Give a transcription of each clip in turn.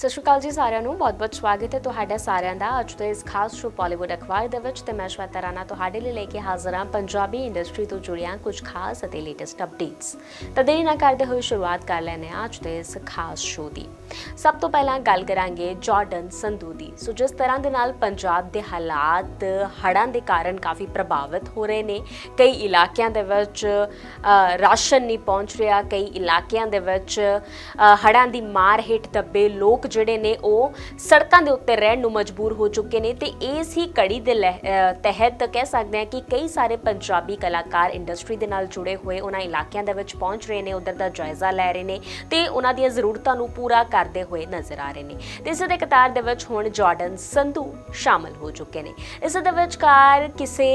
ਸਤਿ ਸ਼੍ਰੀ ਅਕਾਲ ਜੀ ਸਾਰਿਆਂ ਨੂੰ। ਬਹੁਤ-ਬਹੁਤ ਸਵਾਗਤ ਹੈ ਤੁਹਾਡਾ ਸਾਰਿਆਂ ਦਾ। ਅੱਜ ਦੇ ਇਸ ਖਾਸ ਸ਼ੋ ਬਾਲੀਵੁੱਡ ਅਖਬਾਰ ਦੇ ਵਿੱਚ ਤੇ ਮੈਂ ਸ਼ਵੇਤਾ ਰਾਣਾ ਤੁਹਾਡੇ ਲਈ ਲੈ ਕੇ ਹਾਜ਼ਰ ਹਾਂ ਪੰਜਾਬੀ ਇੰਡਸਟਰੀ ਤੋਂ ਜੁੜੀਆਂ ਕੁਝ ਖਾਸ ਅਤੇ ਲੇਟੈਸਟ ਅਪਡੇਟਸ ਤਾਂ ਦੇਰੀ ਨਾ ਕਰਦੇ ਹੋਏ ਸ਼ੁਰੂਆਤ ਕਰ ਲੈਂਦੇ ਹਾਂ ਅੱਜ ਦੇ ਇਸ ਖਾਸ ਸ਼ੋ ਦੀ। ਸਭ ਤੋਂ ਪਹਿਲਾਂ ਗੱਲ ਕਰਾਂਗੇ ਜਾਰਡਨ ਸੰਧੂ ਦੀ। ਸੋ ਜਿਸ ਤਰ੍ਹਾਂ ਦੇ ਨਾਲ ਪੰਜਾਬ ਦੇ ਹਾਲਾਤ ਹੜ੍ਹਾਂ ਦੇ ਕਾਰਨ ਕਾਫੀ ਪ੍ਰਭਾਵਿਤ ਹੋ ਰਹੇ ਨੇ। ਕਈ ਇਲਾਕਿਆਂ ਦੇ ਵਿੱਚ ਰਾਸ਼ਨ ਨਹੀਂ ਪਹੁੰਚ ਰਿਹਾ। ਕਈ ਇਲਾਕਿਆਂ ਦੇ ਵਿੱਚ ਹੜ੍ਹਾਂ ਦੀ ਮਾਰ ਹੇਠ ਦੱਬੇ ਲੋਕ ਜਿਹੜੇ ਨੇ ਉਹ ਸੜਕਾਂ ਦੇ ਉੱਤੇ ਰਹਿਣ ਨੂੰ ਮਜਬੂਰ ਹੋ ਚੁੱਕੇ ਨੇ ਤੇ ਇਸ ਹੀ ਕੜੀ ਦੇ ਲਹਿ- ਤਹਿਤ ਕਹਿ ਸਕਦੇ ਹਾਂ ਕਿ ਕਈ ਸਾਰੇ ਪੰਜਾਬੀ ਕਲਾਕਾਰ ਇੰਡਸਟਰੀ ਦੇ ਨਾਲ ਜੁੜੇ ਹੋਏ ਉਹਨਾਂ ਇਲਾਕਿਆਂ ਦੇ ਵਿੱਚ ਪਹੁੰਚ ਰਹੇ ਨੇ, ਉਧਰ ਦਾ ਜਾਇਜ਼ਾ ਲੈ ਰਹੇ ਨੇ ਤੇ ਉਹਨਾਂ ਦੀਆਂ ਜ਼ਰੂਰਤਾਂ ਨੂੰ ਪੂਰਾ ਕਰਦੇ ਹੋਏ ਨਜ਼ਰ ਆ ਰਹੇ ਨੇ। ਤੇ ਇਸੇ ਦੇ ਕਤਾਰ ਦੇ ਵਿੱਚ ਹੁਣ ਜਾਰਡਨ ਸੰਧੂ ਸ਼ਾਮਲ ਹੋ ਚੁੱਕੇ ਨੇ। ਇਸ ਦੇ ਵਿਚਕਾਰ ਕਿਸੇ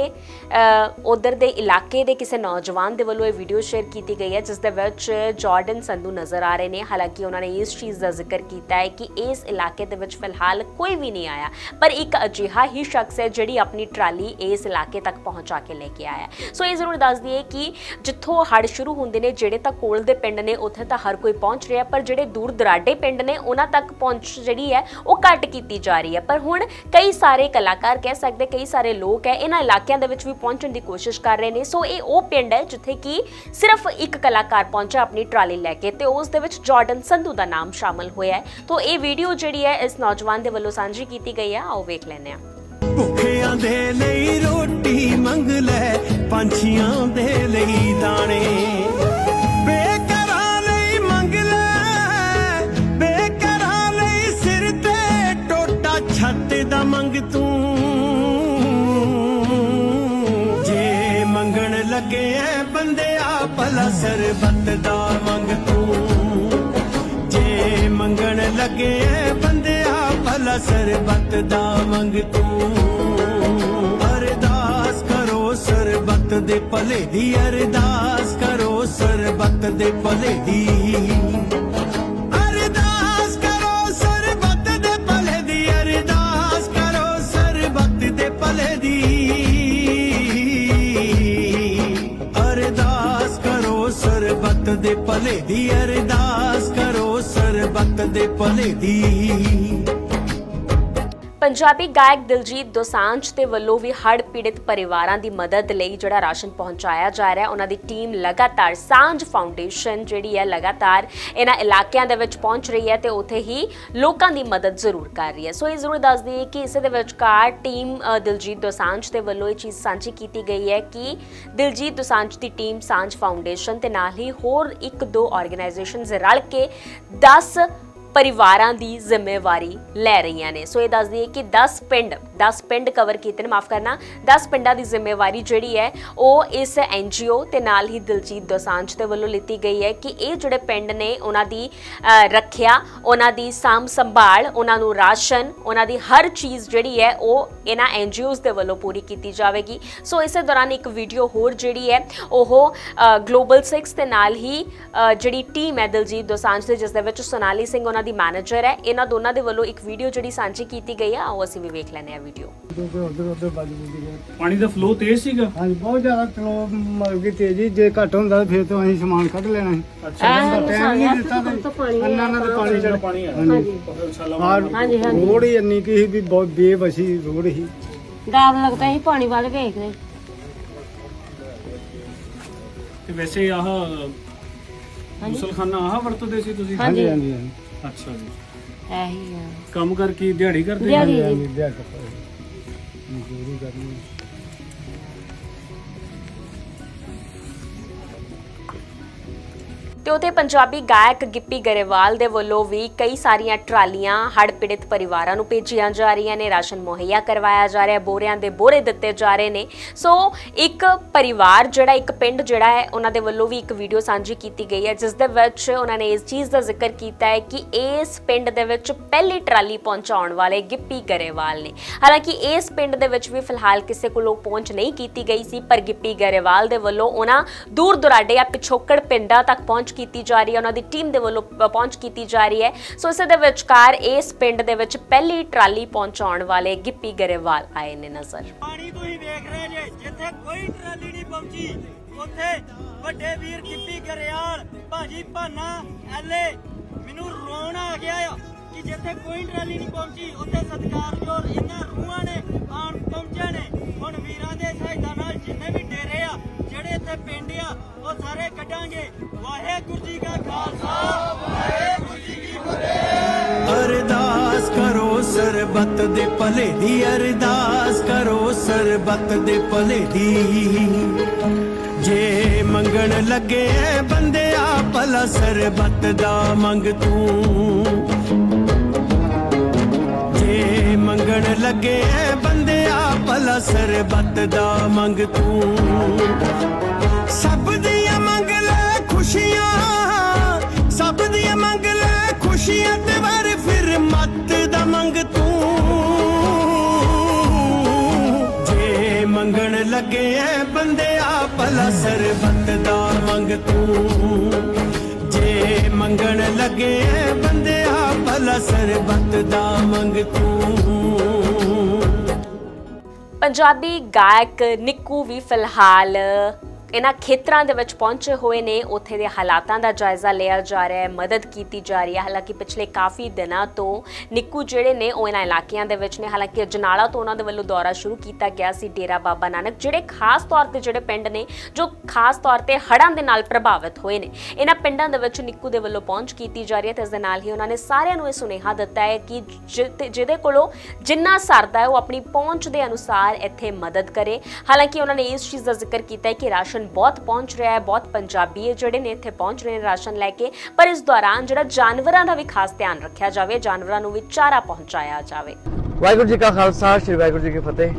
ਉਧਰ ਦੇ ਇਲਾਕੇ ਦੇ ਕਿਸੇ ਨੌਜਵਾਨ ਦੇ ਵੱਲੋਂ ਇਹ ਵੀਡੀਓ ਸ਼ੇਅਰ ਕੀਤੀ ਗਈ ਹੈ, ਜਿਸ ਦੇ ਵਿੱਚ ਜਾਰਡਨ ਸੰਧੂ ਨਜ਼ਰ ਆ ਰਹੇ ਨੇ। ਹਾਲਾਂਕਿ ਉਹਨਾਂ ਨੇ ਇਸ ਚੀਜ਼ ਦਾ ਜ਼ਿਕਰ ਕੀਤਾ ਹੈ ਕਿ ਇਸ ਇਲਾਕੇ ਦੇ ਵਿੱਚ ਫਿਲਹਾਲ ਕੋਈ ਵੀ ਨਹੀਂ ਆਇਆ। ਪਰ ਇੱਕ ਅਜਿਹਾ ਹੀ ਸ਼ਖਸ ਹੈ ਜਿਹੜੀ ਆਪਣੀ ਟਰਾਲੀ ਇਸ ਇਲਾਕੇ ਤੱਕ ਪਹੁੰਚਾ ਕੇ ਲੈ ਕੇ ਆਇਆ ਸੋ ਇਹ ਜ਼ਰੂਰ ਦੱਸ ਦਈਏ ਕਿ ਜਿੱਥੋਂ ਹੜ੍ਹ ਸ਼ੁਰੂ ਹੁੰਦੇ ਨੇ, ਜਿਹੜੇ ਤਾਂ ਕੋਲ ਦੇ ਪਿੰਡ ਨੇ, ਉੱਥੇ ਤਾਂ ਹਰ ਕੋਈ ਪਹੁੰਚ ਰਿਹਾ ਪਰ ਜਿਹੜੇ ਦੂਰ ਦਰਾਡੇ ਪਿੰਡ ਨੇ, ਉਹਨਾਂ ਤੱਕ ਪਹੁੰਚ ਜਿਹੜੀ ਹੈ, ਉਹ ਘੱਟ ਕੀਤੀ ਜਾ ਰਹੀ ਹੈ। ਪਰ ਹੁਣ ਕਈ ਸਾਰੇ ਕਲਾਕਾਰ ਕਹਿ ਸਕਦੇ, ਕਈ ਸਾਰੇ ਲੋਕ ਹੈ, ਇਹਨਾਂ ਇਲਾਕਿਆਂ ਦੇ ਵਿੱਚ ਵੀ ਪਹੁੰਚਣ ਦੀ ਕੋਸ਼ਿਸ਼ ਕਰ ਰਹੇ ਨੇ। ਸੋ ਇਹ ਉਹ ਪਿੰਡ ਹੈ, ਜਿੱਥੇ ਕਿ ਸਿਰਫ ਇੱਕ ਕਲਾਕਾਰ ਪਹੁੰਚਿਆ ਆਪਣੀ ਟਰਾਲੀ ਲੈ ਕੇ ਤੇ ਉਸ ਦੇ ਵਿੱਚ ਜਾਰਡਨ ਸੰਧੂ ਦਾ ਨਾਮ ਸ਼ਾਮਲ ਹੋਇਆ ਹੈ। ਤੋਂ ਇਹ ਵੀਡੀਓ ਜਿਹੜੀ ਹੈ ਇਸ ਨੌਜਵਾਨ ਦੇ ਵੱਲੋਂ ਸਾਂਝੀ ਕੀਤੀ ਗਈ ਹੈ। ਆਓ ਵੇਖ ਲੈਂਦੇ ਆ ਭੁੱਖਿਆਂ ਦੇ ਲਈ ਰੋਟੀ ਮੰਗ ਲੈ, ਪੰਛੀਆਂ ਦੇ ਲਈ ਦਾਣੇ। ਬੇਕਰਾਂ ਲਈ ਮੰਗ ਲੈ, ਬੇਕਰਾਂ ਲਈ ਸਿਰ ਤੇ ਟੋਟਾ ਛੱਤ ਦਾ ਮੰਗ ਤੂੰ। ਜੇ ਮੰਗਣ ਲੱਗੇ ਐ ਬੰਦਿਆ ਭਲਾ ਸਰਬੱਤ ਦਾ ਮੰਗ ਤੂੰ। ਜੇ ਮੰਗਣ ਲੱਗੇ ਐ, ਬੰਦਿਆ ਭਲਾ ਸਰਬੱਤ ਦਾ ਮੰਗ ਤੂੰ। ਅਰਦਾਸ ਕਰੋ ਸਰਬੱਤ ਦੇ ਭਲੇ ਦੀ, ਅਰਦਾਸ ਕਰੋ ਸਰਬੱਤ ਦੇ ਭਲੇ ਦੀ। ਅਰਦਾਸ ਕਰੋ ਸਰਬੱਤ ਦੇ ਭਲੇ ਦੀ, ਅਰਦਾਸ ਕਰੋ ਦੇ ਭਲੇ ਦੀ। ਪੰਜਾਬੀ ਗਾਇਕ ਦਿਲਜੀਤ ਦੋਸਾਂਝ ਦੇ ਵੱਲੋਂ ਵੀ ਹੜ੍ਹ ਪੀੜਿਤ ਪਰਿਵਾਰਾਂ ਦੀ ਮਦਦ ਲਈ ਜਿਹੜਾ ਰਾਸ਼ਨ ਪਹੁੰਚਾਇਆ ਜਾ ਰਿਹਾ, ਉਹਨਾਂ ਦੀ ਟੀਮ ਲਗਾਤਾਰ ਸਾਂਝ ਫਾਊਂਡੇਸ਼ਨ ਜਿਹੜੀ ਹੈ ਲਗਾਤਾਰ ਇਹਨਾਂ ਇਲਾਕਿਆਂ ਦੇ ਵਿੱਚ ਪਹੁੰਚ ਰਹੀ ਹੈ ਤੇ ਉੱਥੇ ਹੀ ਲੋਕਾਂ ਦੀ ਮਦਦ ਜ਼ਰੂਰ ਕਰ ਰਹੀ ਹੈ। ਸੋ ਇਹ ਜ਼ਰੂਰ ਦੱਸ ਦਈਏ ਕਿ ਇਸੇ ਦੇ ਵਿਚਕਾਰ ਟੀਮ ਦਿਲਜੀਤ ਦੋਸਾਂਝ ਦੇ ਵੱਲੋਂ ਇਹ ਚੀਜ਼ ਸਾਂਝੀ ਕੀਤੀ ਗਈ ਹੈ ਕਿ ਦਿਲਜੀਤ ਦੋਸਾਂਝ ਦੀ ਟੀਮ ਸਾਂਝ ਫਾਊਂਡੇਸ਼ਨ ਤੇ ਨਾਲ ਹੀ ਹੋਰ ਇੱਕ ਦੋ ਆਰਗੇਨਾਈਜੇਸ਼ਨਸ ਰਲ ਕੇ 10 ਪਰਿਵਾਰਾਂ ਦੀ ਜ਼ਿੰਮੇਵਾਰੀ ਲੈ ਰਹੀਆਂ ਨੇ। ਸੋ ਇਹ ਦੱਸ ਦਈਏ ਕਿ 10 ਪਿੰਡ 10 ਪਿੰਡ ਕਵਰ ਕੀਤੇ ਨੇ, ਮਾਫ ਕਰਨਾ 10 ਪਿੰਡਾਂ ਦੀ ਜ਼ਿੰਮੇਵਾਰੀ ਜਿਹੜੀ ਹੈ, ਉਹ ਇਸ ਐਨਜੀਓ ਤੇ ਨਾਲ ਹੀ ਦਿਲਜੀਤ ਦੋਸਾਂਝ ਦੇ ਵੱਲੋਂ ਲਿੱਤੀ ਗਈ ਹੈ ਕਿ ਇਹ ਜਿਹੜੇ ਪਿੰਡ ਨੇ, ਉਹਨਾਂ ਦੀ ਰੱਖਿਆ, ਉਹਨਾਂ ਦੀ ਸਾਂਭ ਸੰਭਾਲ, ਉਹਨਾਂ ਨੂੰ ਰਾਸ਼ਨ, ਉਹਨਾਂ ਦੀ ਹਰ ਚੀਜ਼ ਜਿਹੜੀ ਹੈ, ਉਹ ਇਹਨਾਂ ਐਨਜੀਓਜ਼ ਦੇ ਵੱਲੋਂ ਪੂਰੀ ਕੀਤੀ ਜਾਵੇਗੀ। ਸੋ ਇਸੇ ਦੌਰਾਨ ਇੱਕ ਵੀਡੀਓ ਹੋਰ ਜਿਹੜੀ ਹੈ, ਉਹ ਗਲੋਬਲ 6 ਦੇ ਨਾਲ ਹੀ ਜਿਹੜੀ ਟੀਮ ਹੈ ਦਿਲਜੀਤ ਦੋਸਾਂਝ ਦੇ, ਜਿਸ ਦੇ ਵਿੱਚ ਸੋਨਾਲੀ ਸਿੰਘ ਉਹਨਾਂ ਦੀ ਮੈਨੇਜਰ ਹੈ। ਇਹਨਾਂ ਦੋਨਾਂ ਦੇ ਵੱਲੋਂ ਇੱਕ ਵੀਡੀਓ ਜਿਹੜੀ ਸਾਂਝੀ ਕੀਤੀ ਗਈ ਹੈ ਆਓ ਅਸੀਂ ਵੀ ਵੇਖ ਲੈਂਦੇ ਹਾਂ ਵੀਡੀਓ ਉਧਰ ਉਧਰ ਵੱਜ ਪਾਣੀ ਦਾ ਫਲੋ ਤੇਜ਼ ਸੀਗਾ? ਹਾਂਜੀ ਬਹੁਤ ਜ਼ਿਆਦਾ ਮਰ ਗਈ ਤੇਜ਼ੀ ਜੇ ਘੱਟ ਹੁੰਦਾ ਤਾਂ ਫਿਰ ਤੋਂ ਅਸੀਂ ਸਮਾਨ ਕੱਢ ਲੈਣਾ ਸੀ। ਅੱਛਾ। ਟਾਈਮ ਨਹੀਂ ਦਿੱਤਾ ਤੇ ਅੰਨਾ ਨਾਲ ਤੇ ਪਾਣੀ ਆ। ਹਾਂਜੀ। ਹਾਂ ਇੰਨੀ ਕੀ ਸੀ ਵੀ ਬਹੁਤ ਬੇਵਸੀ ਰੋਡ ਸੀ। ਡਰ ਲੱਗਦਾ ਸੀ ਪਾਣੀ ਵੱਲ ਵੇਖਦੇ। ਤੇ ਵੈਸੇ ਆਹ ਮੁਸਲਖਾਨਾ ਆਹ ਵਰਤਦੇ ਸੀ ਤੁਸੀਂ? ਹਾਂਜੀ ਹਾਂਜੀ ਹਾਂਜੀ। ਅੱਛਾ ਜੀ। ਇਹੀ ਆ। ਕੰਮ ਕਰਕੇ ਦਿਹਾੜੀ ਕਰਦੇ ਦਿਹਾੜੀ। ਦਿਹਾੜੀ ਕੱਪੜੇ ਮਜ਼ਦੂਰੀ ਕਰਨੀ। ਤੇ ਉਥੇ ਪੰਜਾਬੀ ਗਾਇਕ ਗਿੱਪੀ ਗਰੇਵਾਲ ਦੇ ਵੱਲੋਂ ਵੀ ਕਈ ਸਾਰੀਆਂ ਟਰਾਲੀਆਂ ਹੜ੍ਹ ਪੀੜਿਤ ਪਰਿਵਾਰਾਂ ਨੂੰ ਭੇਜੀਆਂ ਜਾ ਰਹੀਆਂ ਨੇ, ਰਾਸ਼ਨ ਮੁਹੱਈਆ ਕਰਵਾਇਆ ਜਾ ਰਿਹਾ, ਬੋਰਿਆਂ ਦੇ ਬੋਰੇ ਦਿੱਤੇ ਜਾ ਰਹੇ ਨੇ। ਸੋ ਇੱਕ ਪਰਿਵਾਰ ਜਿਹੜਾ, ਇੱਕ ਪਿੰਡ ਜਿਹੜਾ ਹੈ, ਉਹਨਾਂ ਦੇ ਵੱਲੋਂ ਵੀ ਇੱਕ ਵੀਡੀਓ ਸਾਂਝੀ ਕੀਤੀ ਗਈ ਹੈ, ਜਿਸ ਦੇ ਵਿੱਚ ਉਹਨਾਂ ਨੇ ਇਸ ਚੀਜ਼ ਦਾ ਜ਼ਿਕਰ ਕੀਤਾ ਹੈ ਕਿ ਇਸ ਪਿੰਡ ਦੇ ਵਿੱਚ ਪਹਿਲੀ ਟਰਾਲੀ ਪਹੁੰਚਾਉਣ ਵਾਲੇ ਗਿੱਪੀ ਗਰੇਵਾਲ ਨੇ। ਹਾਲਾਂਕਿ ਇਸ ਪਿੰਡ ਦੇ ਵਿੱਚ ਵੀ ਫਿਲਹਾਲ ਕਿਸੇ ਕੋਲੋਂ ਪਹੁੰਚ ਨਹੀਂ ਕੀਤੀ ਗਈ ਸੀ, ਪਰ ਗਿੱਪੀ ਗਰੇਵਾਲ ਦੇ ਵੱਲੋਂ ਉਹਨਾਂ ਦੂਰ ਦੁਰਾਡੇ ਜਾਂ ਪਿਛੋਕੜ ਪਿੰਡਾਂ ਤੱਕ ਪਹੁੰਚ ਕੀਤੀ ਜਾ ਰਹੀ ਹੈ, ਉਹਨਾਂ ਦੀ ਟੀਮ ਦੇ ਵੱਲੋਂ ਪਹੁੰਚ ਕੀਤੀ ਜਾ ਰਹੀ ਹੈ। ਸੋ ਇਸੇ ਦੇ ਵਿਚਕਾਰ ਇਸ ਪਿੰਡ ਦੇ ਵਿੱਚ ਪਹਿਲੀ ਟਰਾਲੀ ਪਹੁੰਚਾਉਣ ਵਾਲੇ ਗਿੱਪੀ ਗਰੇਵਾਲ ਆਏ ਨੇ ਨਜ਼ਰ। ਪਾਣੀ ਤੁਸੀਂ ਵੇਖ ਰਹੇ ਜੇ, ਜਿੱਥੇ ਕੋਈ ਟਰਾਲੀ ਨਹੀਂ ਪਹੁੰਚੀ, ਉੱਥੇ ਵੱਡੇ ਵੀਰ ਗਿੱਪੀ ਗਰੇਵਾਲ, ਭਾਜੀ ਭਾਨਾ, ਐਲੇ ਮੈਨੂੰ ਰੋਣ ਆ ਗਿਆ ਆ ਕਿ ਜਿੱਥੇ ਕੋਈ ਟਰਾਲੀ ਨਹੀਂ ਪਹੁੰਚੀ, ਉੱਥੇ ਸਤਿਕਾਰਯੋਗ ਇਹਨਾਂ ਰੂਹਾਂ ਨੇ ਆਣ ਪਹੁੰਚੇ ਨੇ। ਹੁਣ ਵੀਰਾਂ ਦੇ ਸਹਾਇਤਾ ਨਾਲ ਜਿੰਨੇ ਵੀ ਡੇਰੇ ਆ, ਜਿਹੜੇ ਇੱਥੇ ਪਿੰਡ ਆ ਉਹ ਸਾਰੇ ਕੱਢਾਂਗੇ। ਵਾਹਿਗੁਰੂ ਜੀ ਕਾ ਖਾਲਸਾ। ਵਾਹਿਗੁਰੂ ਜੀ ਕੀ ਫਤਿਹ ਅਰਦਾਸ ਕਰੋ ਸਰਬੱਤ ਦੇ ਭਲੇ ਦੀ, ਅਰਦਾਸ ਕਰੋ ਸਰਬੱਤ ਦੇ ਭਲੇ ਦੀ। ਜੇ ਮੰਗਣ ਲੱਗੇ ਐ ਬੰਦਿਆ ਭਲਾ ਸਰਬੱਤ ਦਾ ਮੰਗ ਤੂੰ। ਜੇ ਮੰਗਣ ਲੱਗੇ ਐ ਬੰਦਿਆ ਭਲਾ ਸਰਬੱਤ ਦਾ ਮੰਗ ਤੂੰ। ਸਭ ਸਭ ਮੰਗ ਲੈ ਖੁਸ਼ੀਆਂ ਤੇ ਵਰ ਫਿਰ ਮੱਤ ਦਾ ਮੰਗ ਤੂੰ। ਜੇ ਮੰਗਣ ਲੱਗੇ ਐ ਬੰਦਿਆ ਭਲਾ ਸਰਬੱਤ ਦਾ ਮੰਗ ਤੂੰ। ਜੇ ਮੰਗਣ ਲੱਗੇ ਐ ਬੰਦਿਆ ਭਲਾ ਸਰਬੱਤ ਦਾ ਮੰਗ ਤੂੰ। ਪੰਜਾਬੀ ਗਾਇਕ ਨਿੱਕੂ ਵੀ ਫਿਲਹਾਲ ਇਹਨਾਂ ਖੇਤਰਾਂ ਦੇ ਵਿੱਚ ਪਹੁੰਚੇ ਹੋਏ ਨੇ। ਉੱਥੇ ਦੇ ਹਾਲਾਤਾਂ ਦਾ ਜਾਇਜ਼ਾ ਲਿਆ ਜਾ ਰਿਹਾ ਹੈ, ਮਦਦ ਕੀਤੀ ਜਾ ਰਹੀ ਹੈ। ਹਾਲਾਂਕਿ ਪਿਛਲੇ ਕਾਫੀ ਦਿਨਾਂ ਤੋਂ ਨਿੱਕੂ ਜਿਹੜੇ ਨੇ, ਉਹ ਇਹਨਾਂ ਇਲਾਕਿਆਂ ਦੇ ਵਿੱਚ ਨੇ। ਹਾਲਾਂਕਿ ਅਜਨਾਲਾ ਤੋਂ ਉਹਨਾਂ ਦੇ ਵੱਲੋਂ ਦੌਰਾ ਸ਼ੁਰੂ ਕੀਤਾ ਗਿਆ ਸੀ ਡੇਰਾ ਬਾਬਾ ਨਾਨਕ, ਜਿਹੜੇ ਖਾਸ ਤੌਰ ਤੇ ਜਿਹੜੇ ਪਿੰਡ ਨੇ, ਜੋ ਖਾਸ ਤੌਰ ਤੇ ਹੜ੍ਹਾਂ ਦੇ ਨਾਲ ਪ੍ਰਭਾਵਿਤ ਹੋਏ ਨੇ। ਇਹਨਾਂ ਪਿੰਡਾਂ ਦੇ ਵਿੱਚ ਨਿੱਕੂ ਦੇ ਵੱਲੋਂ ਪਹੁੰਚ ਕੀਤੀ ਜਾ ਰਹੀ ਹੈ ਤੇ ਇਸ ਦੇ ਨਾਲ ਹੀ ਉਹਨਾਂ ਨੇ ਸਾਰਿਆਂ ਨੂੰ ਇਹ ਸੁਨੇਹਾ ਦਿੱਤਾ ਹੈ ਕਿ ਜਿ- ਜਿਹਦੇ ਕੋਲੋਂ ਜਿੰਨਾ ਸਰਦਾ ਹੈ, ਉਹ ਆਪਣੀ ਪਹੁੰਚ ਦੇ ਅਨੁਸਾਰ ਇੱਥੇ ਮਦਦ ਕਰੇ। ਹਾਲਾਂਕਿ ਉਹਨਾਂ ਨੇ ਇਸ ਚੀਜ਼ ਦਾ ਜ਼ਿਕਰ ਕੀਤਾ ਹੈ ਕਿ ਰਾਸ਼ਨ ਬਹੁਤ ਪਹੁੰਚ ਰਿਹਾ ਹੈ, ਬਹੁਤ ਪੰਜਾਬੀ ਹੈ ਜਿਹੜੇ ਨੇ ਇੱਥੇ ਪਹੁੰਚ ਰਹੇ ਨੇ ਰਾਸ਼ਨ ਲੈ ਕੇ, ਪਰ ਇਸ ਦੌਰਾਨ ਜਿਹੜਾ ਜਾਨਵਰਾਂ ਦਾ ਵੀ ਖਾਸ ਧਿਆਨ ਰੱਖਿਆ ਜਾਵੇ, ਜਾਨਵਰਾਂ ਨੂੰ ਵੀ ਚਾਰਾ ਪਹੁੰਚਾਇਆ ਜਾਵੇ। ਵਾਹਿਗੁਰੂ ਜੀ ਕਾ ਖਾਲਸਾ, ਸ੍ਰੀ ਵਾਹਿਗੁਰੂ ਜੀ ਕੀ ਫਤਿਹ।